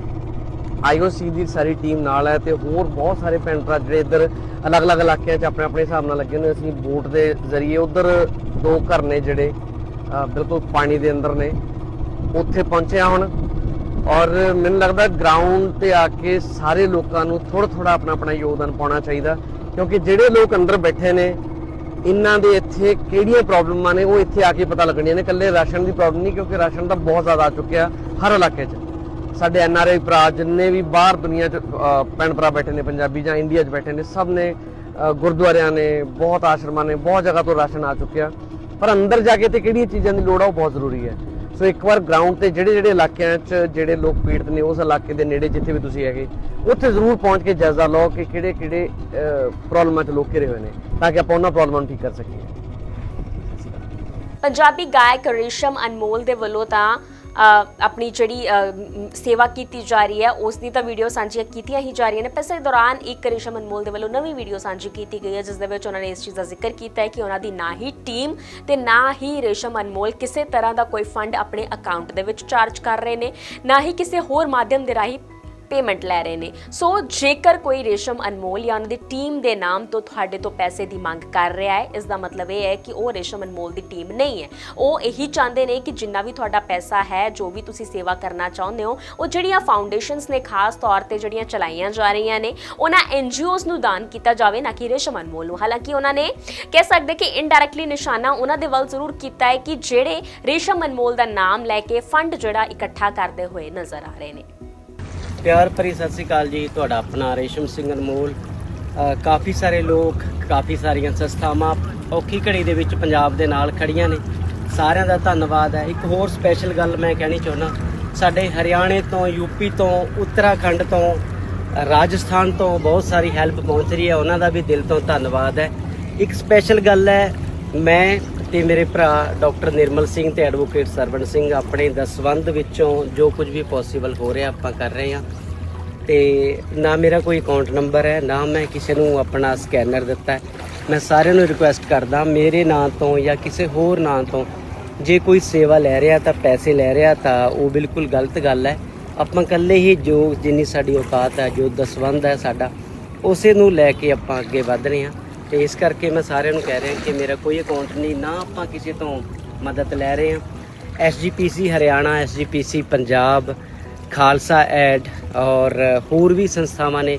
ਆਈਓਸੀ ਦੀ ਸਾਰੀ ਟੀਮ ਨਾਲ ਹੈ ਤੇ ਹੋਰ ਬਹੁਤ ਸਾਰੇ ਭੈਣ ਭਰਾ ਜਿਹੜੇ ਇੱਧਰ ਅਲੱਗ-ਅਲੱਗ ਇਲਾਕਿਆਂ 'ਚ ਆਪਣੇ ਆਪਣੇ ਹਿਸਾਬ ਨਾਲ ਲੱਗੇ ਨੇ। ਅਸੀਂ ਬੋਟ ਦੇ ਜ਼ਰੀਏ ਉਧਰ ਦੋ ਘਰ ਨੇ ਜਿਹੜੇ ਬਿਲਕੁਲ ਪਾਣੀ ਦੇ ਅੰਦਰ ਨੇ। ਉੱਥੇ ਪਹੁੰਚਿਆ ਹੁਣ। ਔਰ ਮੈਨੂੰ ਲੱਗਦਾ ਗਰਾਊਂਡ ਤੇ ਆ ਕੇ ਸਾਰੇ ਲੋਕਾਂ ਨੂੰ ਥੋੜਾ ਥੋੜਾ ਆਪਣਾ ਆਪਣਾ ਯੋਗਦਾਨ ਪਾਉਣਾ ਚਾਹੀਦਾ ਕਿਉਂਕਿ ਜਿਹੜੇ ਲੋਕ ਅੰਦਰ ਬੈਠੇ ਨੇ ਇਹਨਾਂ ਦੇ ਇੱਥੇ ਕਿਹੜੀਆਂ ਪ੍ਰੋਬਲਮਾਂ ਨੇ ਉਹ ਇੱਥੇ ਆ ਕੇ ਪਤਾ ਲੱਗਣੀਆਂ ਨੇ। ਇਕੱਲੇ ਰਾਸ਼ਨ ਦੀ ਪ੍ਰੋਬਲਮ ਨਹੀਂ ਕਿਉਂਕਿ ਰਾਸ਼ਨ ਤਾਂ ਬਹੁਤ ਜ਼ਿਆਦਾ ਆ ਚੁੱਕਿਆ ਹਰ ਇਲਾਕੇ 'ਚ। ਸਾਡੇ ਐਨ ਆਰ ਆਈ ਭਰਾ ਜਿੰਨੇ ਵੀ ਬਾਹਰ ਦੁਨੀਆ 'ਚ ਅਹ, ਭੈਣ ਭਰਾ ਬੈਠੇ ਨੇ ਪੰਜਾਬੀ ਜਾਂ ਇੰਡੀਆ 'ਚ ਬੈਠੇ ਨੇ ਸਭ ਨੇ ਗੁਰਦੁਆਰਿਆਂ ਨੇ ਬਹੁਤ ਆਸ਼ਰਮਾਂ ਨੇ ਬਹੁਤ ਜਗ੍ਹਾ ਤੋਂ ਰਾਸ਼ਨ ਆ ਚੁੱਕਿਆ। ਪਰ ਅੰਦਰ ਜਾ ਕੇ ਤੇ ਕਿਹੜੀਆਂ ਚੀਜ਼ਾਂ ਦੀ ਲੋੜ ਆ ਉਹ ਬਹੁਤ ਜ਼ਰੂਰੀ ਹੈ। ਸੋ ਇੱਕ ਵਾਰ ਗਰਾਊਂਡ ਤੇ ਜਿਹੜੇ ਜਿਹੜੇ ਇਲਾਕਿਆਂ 'ਚ ਜਿਹੜੇ ਲੋਕ ਪੀੜਤ ਨੇ ਉਸ ਇਲਾਕੇ ਦੇ ਨੇੜੇ ਜਿੱਥੇ ਵੀ ਤੁਸੀਂ ਹੈਗੇ, ਉੱਥੇ ਜ਼ਰੂਰ ਪਹੁੰਚ ਕੇ ਜਾਇਜ਼ਾ ਲਓ ਕਿ ਕਿਹੜੇ ਕਿਹੜੇ ਪ੍ਰੋਬਲਮਾਂ 'ਚ ਲੋਕ ਘਿਰੇ ਹੋਏ ਨੇ, ਤਾਂ ਕਿ ਆਪਾਂ ਉਹਨਾਂ ਪ੍ਰੋਬਲਮਾਂ ਨੂੰ ਠੀਕ ਕਰ ਸਕੀਏ। ਪੰਜਾਬੀ ਗਾਇਕ ਰੇਸ਼ਮ ਅਨਮੋਲ ਦੇ ਵੱਲੋਂ ਤਾਂ ਆਪਣੀ ਜਿਹੜੀ ਸੇਵਾ ਕੀਤੀ ਜਾ ਰਹੀ ਹੈ, ਉਸ ਦੀ ਤਾਂ ਵੀਡੀਓ ਸਾਂਝੀਆਂ ਕੀਤੀਆਂ ਹੀ ਜਾ ਰਹੀਆਂ ਨੇ। ਪਰ ਇਸੇ ਦੌਰਾਨ ਇੱਕ ਰੇਸ਼ਮ ਅਨਮੋਲ ਦੇ ਵੱਲੋਂ ਨਵੀਂ ਵੀਡੀਓ ਸਾਂਝੀ ਕੀਤੀ ਗਈ ਹੈ, ਜਿਸ ਦੇ ਵਿੱਚ ਉਹਨਾਂ ਨੇ ਇਸ ਚੀਜ਼ ਦਾ ਜ਼ਿਕਰ ਕੀਤਾ ਹੈ ਕਿ ਉਹਨਾਂ ਦੀ ਨਾ ਹੀ ਟੀਮ ਤੇ ਨਾ ਹੀ ਰੇਸ਼ਮ ਅਨਮੋਲ ਕਿਸੇ ਤਰ੍ਹਾਂ ਦਾ ਕੋਈ ਫੰਡ ਆਪਣੇ ਅਕਾਊਂਟ ਦੇ ਵਿੱਚ ਚਾਰਜ ਕਰ ਰਹੇ ਨੇ, ਨਾ ਹੀ ਕਿਸੇ ਹੋਰ ਮਾਧਿਅਮ ਦੇ ਰਾਹੀਂ ਪੇਮੈਂਟ ਲੈ ਰਹੇ ਨੇ। ਸੋ ਜੇਕਰ ਕੋਈ ਰੇਸ਼ਮ ਅਨਮੋਲ ਜਾਂ ਉਹਨਾਂ ਦੀ ਟੀਮ ਦੇ ਨਾਮ ਤੋਂ ਤੁਹਾਡੇ ਤੋਂ ਪੈਸੇ ਦੀ ਮੰਗ ਕਰ ਰਿਹਾ ਹੈ, ਇਸ ਦਾ ਮਤਲਬ ਇਹ ਹੈ ਕਿ ਉਹ ਰੇਸ਼ਮ ਅਨਮੋਲ ਦੀ ਟੀਮ ਨਹੀਂ ਹੈ। ਉਹ ਇਹੀ ਚਾਹੁੰਦੇ ਨੇ ਕਿ ਜਿੰਨਾ ਵੀ ਤੁਹਾਡਾ ਪੈਸਾ ਹੈ, ਜੋ ਵੀ ਤੁਸੀਂ ਸੇਵਾ ਕਰਨਾ ਚਾਹੁੰਦੇ ਹੋ, ਉਹ ਜਿਹੜੀਆਂ ਫਾਊਂਡੇਸ਼ਨਸ ਨੇ ਖਾਸ ਤੌਰ ਤੇ ਜਿਹੜੀਆਂ ਚਲਾਈਆਂ ਜਾ ਰਹੀਆਂ ਨੇ, ਉਹਨਾਂ ਐਨਜੀਓਜ਼ ਨੂੰ ਦਾਨ ਕੀਤਾ ਜਾਵੇ, ਨਾ ਕਿ ਰੇਸ਼ਮ ਅਨਮੋਲ ਨੂੰ। ਹਾਲਾਂਕਿ ਉਹਨਾਂ ਨੇ ਕਹਿ ਸਕਦੇ ਕਿ ਇਨਡਾਇਰੈਕਟਲੀ ਨਿਸ਼ਾਨਾ ਉਹਨਾਂ ਦੇ ਵੱਲ ਜ਼ਰੂਰ ਕੀਤਾ ਹੈ ਕਿ ਜਿਹੜੇ ਰੇਸ਼ਮ ਅਨਮੋਲ ਦਾ ਨਾਮ ਲੈ ਕੇ ਫੰਡ ਜਿਹੜਾ ਇਕੱਠਾ ਕਰਦੇ ਹੋਏ ਨਜ਼ਰ ਆ ਰਹੇ ਨੇ। ਪਿਆਰ ਭਰੀ ਸਤਿ ਸ੍ਰੀ ਅਕਾਲ ਜੀ, ਤੁਹਾਡਾ ਆਪਣਾ ਰੇਸ਼ਮ ਸਿੰਘ ਅਨਮੋਲ ਕਾਫੀ ਸਾਰੇ ਲੋਕ, ਕਾਫੀ ਸਾਰੀਆਂ ਸੰਸਥਾਵਾਂ ਔਖੀ ਘੜੀ ਦੇ ਵਿੱਚ ਪੰਜਾਬ ਦੇ ਨਾਲ ਖੜੀਆਂ ਨੇ। ਸਾਰਿਆਂ ਦਾ ਧੰਨਵਾਦ ਹੈ। ਇੱਕ ਹੋਰ ਸਪੈਸ਼ਲ ਗੱਲ ਮੈਂ ਕਹਿਣੀ ਚਾਹੁੰਦਾ, ਸਾਡੇ ਹਰਿਆਣੇ ਤੋਂ ਯੂਪੀ ਤੋਂ, ਉੱਤਰਾਖੰਡ ਤੋਂ ਰਾਜਸਥਾਨ ਤੋਂ ਬਹੁਤ ਸਾਰੀ ਹੈਲਪ ਪਹੁੰਚ ਰਹੀ ਹੈ। ਉਹਨਾਂ ਦਾ ਵੀ ਦਿਲ ਤੋਂ ਧੰਨਵਾਦ ਹੈ। ਇੱਕ ਸਪੈਸ਼ਲ ਗੱਲ ਹੈ, ਮੈਂ ਤੇ ਮੇਰੇ ਭਰਾ ਡਾਕਟਰ ਨਿਰਮਲ ਸਿੰਘ ਤੇ ਐਡਵੋਕੇਟ ਸਰਵਣ ਸਿੰਘ ਆਪਣੇ ਦਸਵੰਧ ਵਿੱਚੋਂ ਜੋ ਕੁਝ ਵੀ ਪੋਸੀਬਲ ਹੋ ਰਿਹਾ ਆਪਾਂ ਕਰ ਰਹੇ ਹਾਂ। ਤੇ ਨਾ ਮੇਰਾ ਕੋਈ ਅਕਾਊਂਟ ਨੰਬਰ ਹੈ, ਨਾ ਮੈਂ ਕਿਸੇ ਨੂੰ ਆਪਣਾ ਸਕੈਨਰ ਦਿੱਤਾ ਮੈਂ ਸਾਰਿਆਂ ਨੂੰ ਰਿਕੁਐਸਟ ਕਰਦਾ, ਮੇਰੇ ਨਾਂ ਤੋਂ ਜਾਂ ਕਿਸੇ ਹੋਰ ਨਾਂ ਤੋਂ ਜੇ ਕੋਈ ਸੇਵਾ ਲੈ ਰਿਹਾ ਤਾਂ ਪੈਸੇ ਲੈ ਰਿਹਾ ਤਾਂ ਉਹ ਬਿਲਕੁਲ ਗਲਤ ਗੱਲ ਹੈ। ਆਪਾਂ ਇਕੱਲੇ ਹੀ ਜੋ ਜਿੰਨੀ ਸਾਡੀ ਔਕਾਤ ਹੈ, ਜੋ ਦਸਵੰਧ ਹੈ ਸਾਡਾ, ਉਸੇ ਨੂੰ ਲੈ ਕੇ ਆਪਾਂ ਅੱਗੇ ਵਧ ਰਹੇ ਹਾਂ। ਤੇ ਇਸ ਕਰਕੇ ਮੈਂ ਸਾਰਿਆਂ ਨੂੰ ਕਹਿ ਰਿਹਾ ਕਿ ਮੇਰਾ ਕੋਈ ਅਕਾਊਂਟ ਨਹੀਂ, ਨਾ ਆਪਾਂ ਕਿਸੇ ਤੋਂ ਮਦਦ ਲੈ ਰਹੇ ਹਾਂ। SGPC Haryana SGPC Punjab, Khalsa Aid ਔਰ ਹੋਰ ਵੀ ਸੰਸਥਾਵਾਂ ਨੇ,